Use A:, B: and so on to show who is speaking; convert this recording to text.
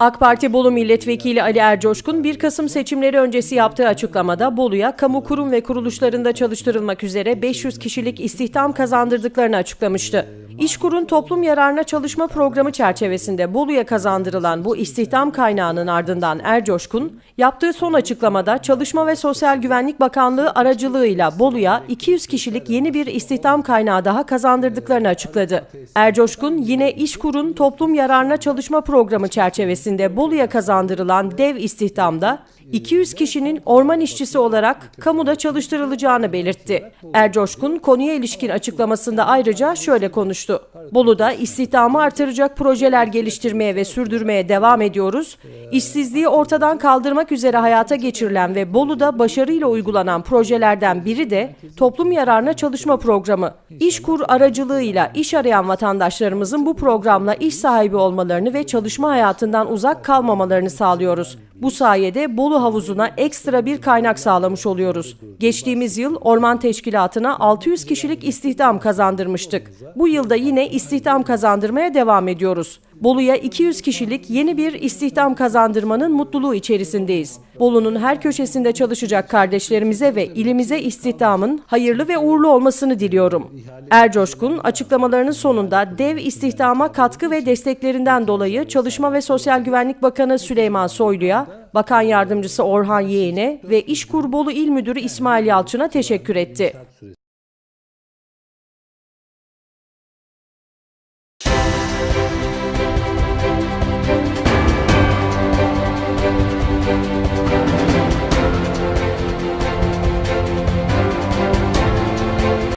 A: AK Parti Bolu Milletvekili Ali Ercoşkun 1 Kasım seçimleri öncesi yaptığı açıklamada Bolu'ya kamu kurum ve kuruluşlarında çalıştırılmak üzere 500 kişilik istihdam kazandırdıklarını açıklamıştı. İşkur'un toplum yararına çalışma programı çerçevesinde Bolu'ya kazandırılan bu istihdam kaynağının ardından Ercoşkun, yaptığı son açıklamada Çalışma ve Sosyal Güvenlik Bakanlığı aracılığıyla Bolu'ya 200 kişilik yeni bir istihdam kaynağı daha kazandırdıklarını açıkladı. Ercoşkun yine İşkur'un toplum yararına çalışma programı çerçevesinde Bolu'ya kazandırılan dev istihdamda 200 kişinin orman işçisi olarak kamuda çalıştırılacağını belirtti. Ercoşkun konuya ilişkin açıklamasında ayrıca şöyle konuştu. Bolu'da istihdamı artıracak projeler geliştirmeye ve sürdürmeye devam ediyoruz. İşsizliği ortadan kaldırmak üzere hayata geçirilen ve Bolu'da başarıyla uygulanan projelerden biri de toplum yararına çalışma programı. İşkur aracılığıyla iş arayan vatandaşlarımızın bu programla iş sahibi olmalarını ve çalışma hayatından uzak kalmamalarını sağlıyoruz. Bu sayede Bolu Havuzu'na ekstra bir kaynak sağlamış oluyoruz. Geçtiğimiz yıl Orman Teşkilatı'na 600 kişilik istihdam kazandırmıştık. Bu yılda yine istihdam kazandırmaya devam ediyoruz. Bolu'ya 200 kişilik yeni bir istihdam kazandırmanın mutluluğu içerisindeyiz. Bolu'nun her köşesinde çalışacak kardeşlerimize ve ilimize istihdamın hayırlı ve uğurlu olmasını diliyorum. Ercoşkun açıklamalarının sonunda dev istihdama katkı ve desteklerinden dolayı Çalışma ve Sosyal Güvenlik Bakanı Süleyman Soylu'ya, Bakan Yardımcısı Orhan Yeğen'e ve İşkur Bolu İl Müdürü İsmail Yalçın'a teşekkür etti.